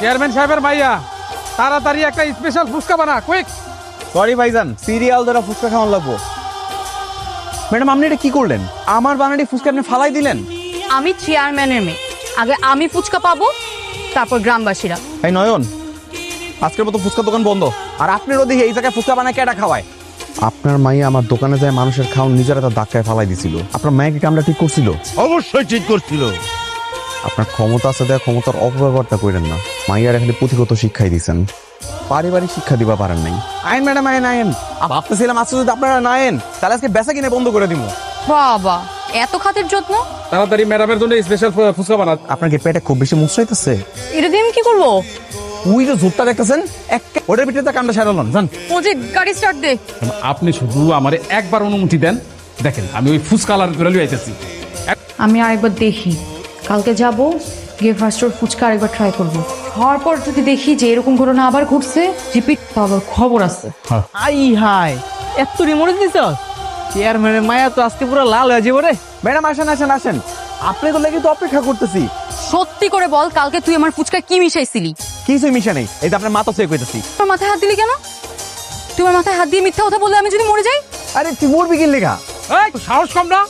Chairman সাহেবের ভাইয়া তাড়াতাড়ি একটা স্পেশাল ফুচকা বানা কুইক সরি ভাইজান সিরিয়াল ধরা ফুচকা খাওয়ান লাগবো। ম্যাডাম আপনি এটা কি করলেন? আমার বানাটি ফুচকা আপনি ফালাই দিলেন? আমি চেয়ারম্যানের মেয়ে। আগে আমি ফুচকা পাবো তারপর গ্রামবাসীরা। এই নয়ন আজকের মতো ফুচকা দোকান বন্ধ। আর আপনার ওদিকে এই জায়গায় ফুচকা বানায় কেটা খাওয়ায়? আপনার মাইয়া আমার দোকানে যায় মানুষের খাওয়ান নিজেরা তার ধাক্কায় ফালাই দিছিল। আপনার মাইকে কামটা ঠিক করছিল? অবশ্যই ঠিক করছিল। আপনার ক্ষমতা আছে দেয়া ক্ষমতার অপব্যবহারটা করেন না। মাইয়ার এখানে পুঁথিগত শিক্ষাই দিচ্ছেন পারিবারিক শিক্ষা দিবা পারেন নাই। আইন ম্যাডাম আইন আইন। ভাবতেছিলাম আজকে যদি আপনারা না আইন তাহলে আজকে বেচা কিনে বন্ধ করে দিব বাবা এত খাতের যত্ন? তাড়াতাড়ি ম্যাডামের জন্য স্পেশাল ফুচকা বানা আপনার কি পেটে খুব বেশি মুসরাইতেছে এটা দিয়ে আমি কি করব? ওই যে ঝোপটা দেখতেছেন এক ওটার ভিতরে তা কামটা সারালন জান। ও যে গাড়ি স্টার্ট দে। আপনি শুধু আমারে একবার অনুমতি দেন। দেখেন আমি ওই ফুচকা আলার করে লিয়ে আইতেছি আমি আরেকবার দেখি। কালকে যাব গিয়ে ফার্স্ট ওর ফুচকা আরেকবার ট্রাই করব। হওয়ার পর যদি দেখি যে এরকম ঘটনা আবার ঘটছে রিপিট তাহলে খবর আছে। আই হাই এত রিমোট দিছ চেয়ারম্যানের মায়া তো আজকে পুরো লাল হয়ে যাব রে। ম্যাডাম আসেন আসেন আসেন। আপনি তো লেগে তো অপেক্ষা করতেছি। সত্যি করে বল কালকে তুই আমার ফুচকা কি মিশাইছিলি? কিছুই মিশা নেই। এই যে আপনার মাথা চেক হইতেছি তোর মাথায় হাত দিলি কেন? তুই আমার মাথায় হাত দিয়ে মিথ্যা কথা বললে আমি যদি মরে যাই? আরে তুই মরবি কি লেখা এই সাহস কম না?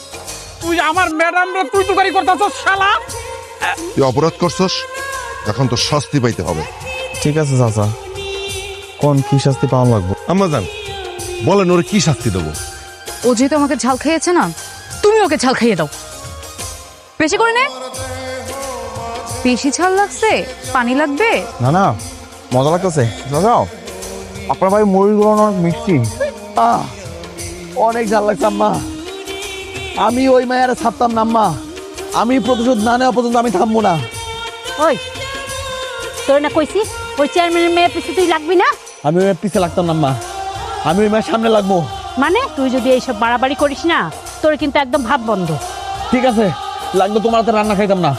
তুই আমার ম্যাডাম তুই তো গাড়ি করতেছ শালা। তুই অপরাধ করছস? এখন তো শাস্তি পাইতে হবে। ঠিক আছে চাচা। কোন কি শাস্তি পাওয়া লাগবো? আম্মাজান বলেন ওরে কি শাস্তি দেবো? ও যেহেতু আমাকে ঝাল খাইয়েছে না তুমি ওকে ঝাল খাইয়ে দাও। বেশি করে নে। বেশি ঝাল লাগছে? পানি লাগবে? না না মজা লাগতেছে। চাচাও আপনার ভাই মরিগুলো অনেক মিষ্টি। অনেক ঝাল লাগছে আম্মা। আমি ওই মায়ের ছাপতাম না আম্মা। আমি প্রতিশোধ না নেওয়া পর্যন্ত আমি থামবো না। ওই তোর না কইছি ওই চেয়ারম্যানের মেয়ের পিছে তুই লাগবি না? আমি ওই পিছে লাগতাম না আম্মা। আমি ওই মায়ের সামনে লাগবো। মানে তুই যদি এইসব বাড়াবাড়ি করিস না তোর কিন্তু একদম ভাব বন্ধ। ঠিক আছে লাগল তোমার হাতে রান্না খাইতাম না।